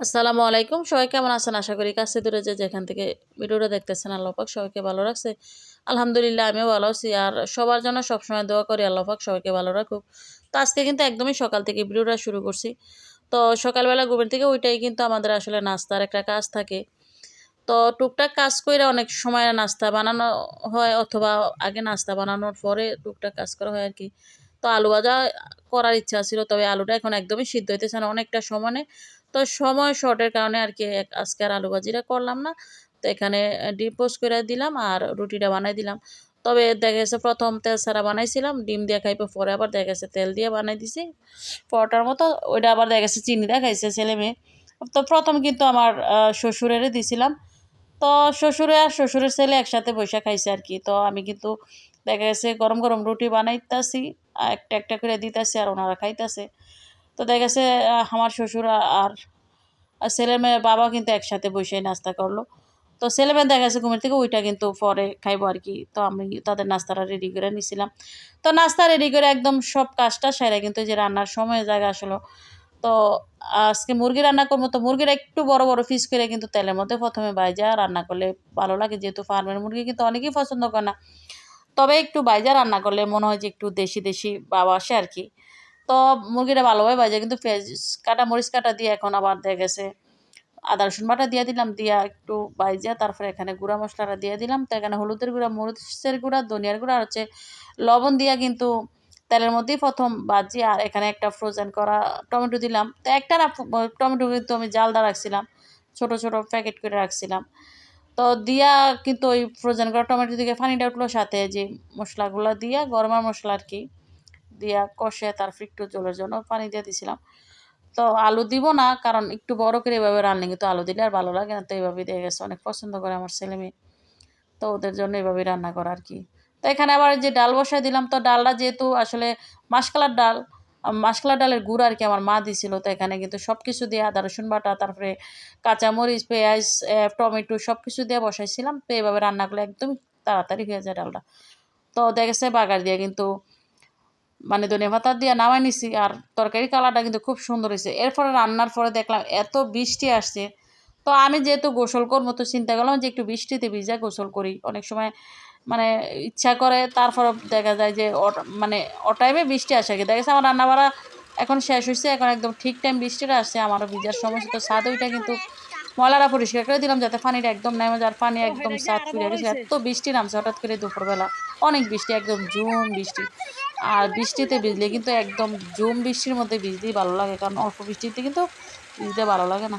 আসসালামু আলাইকুম। সবাই কেমন আছেন? আশা করি কাছে দূরে যে যেখান থেকে ভিডিওটা দেখতেছেন আল্লাপাক সবাইকে ভালো রাখছে। আলহামদুলিল্লাহ, আমিও ভালো আছি। আর সবার জন্য সবসময় দোয়া করি আল্লাপাক সবাইকে ভালো রাখুক। তো আজকে কিন্তু একদমই সকাল থেকে ভিডিওটা শুরু করছি। তো সকালবেলা ঘুমের থেকে ওইটাই কিন্তু আমাদের আসলে নাস্তার একটা কাজ থাকে। তো টুকটাক কাজ করে অনেক সময় নাস্তা বানানো হয় অথবা আগে নাস্তা বানানোর পরে টুকটাক কাজ করা হয় আর কি। তো আলু ভাজা করার ইচ্ছা ছিল, তবে আলুটা এখন একদমই সিদ্ধ হইতেছে না অনেকটা সময় তো সময় শর্টের কারণে আর কি আজকে আর আলু ভাজিটা করলাম না। তো এখানে ডিম পোস্ট করে দিলাম আর রুটিটা বানাই দিলাম। তবে দেখা গেছে প্রথম তেল ছাড়া বানাইছিলাম, ডিম দিয়ে খাইবে পরে আবার দেখা গেছে তেল দিয়ে বানাই দিছি। পরোটার মতো, ওইটা আবার দেখা গেছে চিনি দিয়ে খাইছে ছেলে মেয়ে। তো প্রথম কিন্তু আমার শ্বশুরেরই দিছিলাম। তো শ্বশুরে আর শ্বশুরের ছেলে একসাথে বৈশা খাইছে আর কি। তো আমি কিন্তু দেখা গেছে গরম গরম রুটি বানাইতেছি। একটা একটা করে দিতেছি আর ওনারা খাইতেছে। তো দেখা গেছে আমার শ্বশুর আর ছেলে মেয়ে বাবা কিন্তু একসাথে বসে নাস্তা করল। তো ছেলে মেয়ে দেখা গেছে ঘুমের থেকে, ওইটা কিন্তু পরে খাইবো আর কি। তো আমি তাদের নাস্তাটা রেডি করে নিছিলাম। তো নাস্তা রেডি করে একদম সব কাজটা সেরে কিন্তু যে রান্নার সময় জায়গা আসলো। তো আজকে মুরগি রান্না করব, তো মুরগিটা একটু বড় বড় পিস করে কিন্তু তেলের মধ্যে প্রথমে বাইজা রান্না করলে ভালো লাগে। যেহেতু ফার্মের মুরগি কিন্তু অনেকেই পছন্দ করে না। তবে একটু বাইজা রান্না করলে মনে হয় যে একটু দেশি দেশি বাবা আসে আর কি। তো মুরগিটা ভালোভাবে বাজে কিন্তু পেঁয়াজ কাটা, মরিচ কাটা দিয়ে এখন আবার দিয়ে গেছে। আদা, রসুন বাটা দিয়ে দিলাম, দিয়া একটু বাইজা, তারপরে এখানে গুঁড়া মশলাটা দিয়ে দিলাম। তো এখানে হলুদের গুঁড়া, মরিচের গুঁড়া, ধনিয়ার গুঁড়া, আর হচ্ছে লবণ দিয়া কিন্তু তেলের মধ্যেই প্রথম বাজি আর এখানে একটা ফ্রোজেন করা টমেটো দিলাম। তো একটা না, টমেটো কিন্তু আমি জালদা রাখছিলাম, ছোট ছোট প্যাকেট করে রাখছিলাম। তো দিয়া কিন্তু ওই ফ্রোজেন করা টমেটো দিকে পানিটা উঠল সাথে যে মশলাগুলো দিয়া, গরমের মশলা আর কি, দিয়া কষে তারপর একটু জলের জন্য পানি দিয়ে দিছিলাম। তো আলু দিব না, কারণ একটু বড় করে এভাবে রান্না কিন্তু আলু দিলে আর ভালো লাগে না, তো এইভাবে দিয়ে গেছে, অনেক পছন্দ করে আমার ছেলে মেয়ে। তো ওদের জন্য এইভাবেই রান্না করা আর কি। তো এখানে আবার যে ডাল বসাই দিলাম, তো ডালটা যেহেতু আসলে মাসকালার ডাল মাসকালার ডালের গুড় আর কি আমার মা দিছিল, তো এখানে কিন্তু সব কিছু দিয়ে আদা, রসুন বাটা, তারপরে কাঁচামরিচ, পেঁয়াজ টমেটো সব কিছু দিয়ে বসাইছিলাম, তো এভাবে রান্না করলে একদম তাড়াতাড়ি হয়ে যায় ডালটা। তো দেখেছে বাগার দিয়ে কিন্তু মানে ধনে পাতা দিয়ে নামাই নিছি, আর তরকারি কালারটা কিন্তু খুব সুন্দর হয়েছে। এরপরে রান্নার পরে দেখলাম এত বৃষ্টি আসছে তো আমি যেহেতু গোসল করব, তো চিন্তা করলাম যে একটু বৃষ্টিতে ভিজা গোসল করি। অনেক সময় মানে ইচ্ছা করে তারপর দেখা যায় যে মানে টাইমে বৃষ্টি আসে কি। দেখা আমার রান্না বাড়া এখন শেষ হয়েছে এখন একদম ঠিক টাইম বৃষ্টিটা আসছে, আমারও ভিজার সমস্যা। তো সাদ ওইটা কিন্তু ময়লাটা পরিষ্কার করে দিলাম যাতে পানিটা একদম নেমে যার পানি একদম সাত ফুরিয়ে গেছে। এত বৃষ্টি নামছে হঠাৎ করে দুপুরবেলা। অনেক বৃষ্টি, একদম জুম বৃষ্টি। আর বৃষ্টিতে ভিজলে কিন্তু একদম জুম বৃষ্টির মধ্যে ভিজতেই ভালো লাগে, কারণ অল্প বৃষ্টিতে কিন্তু ভিজতে ভালো লাগে না।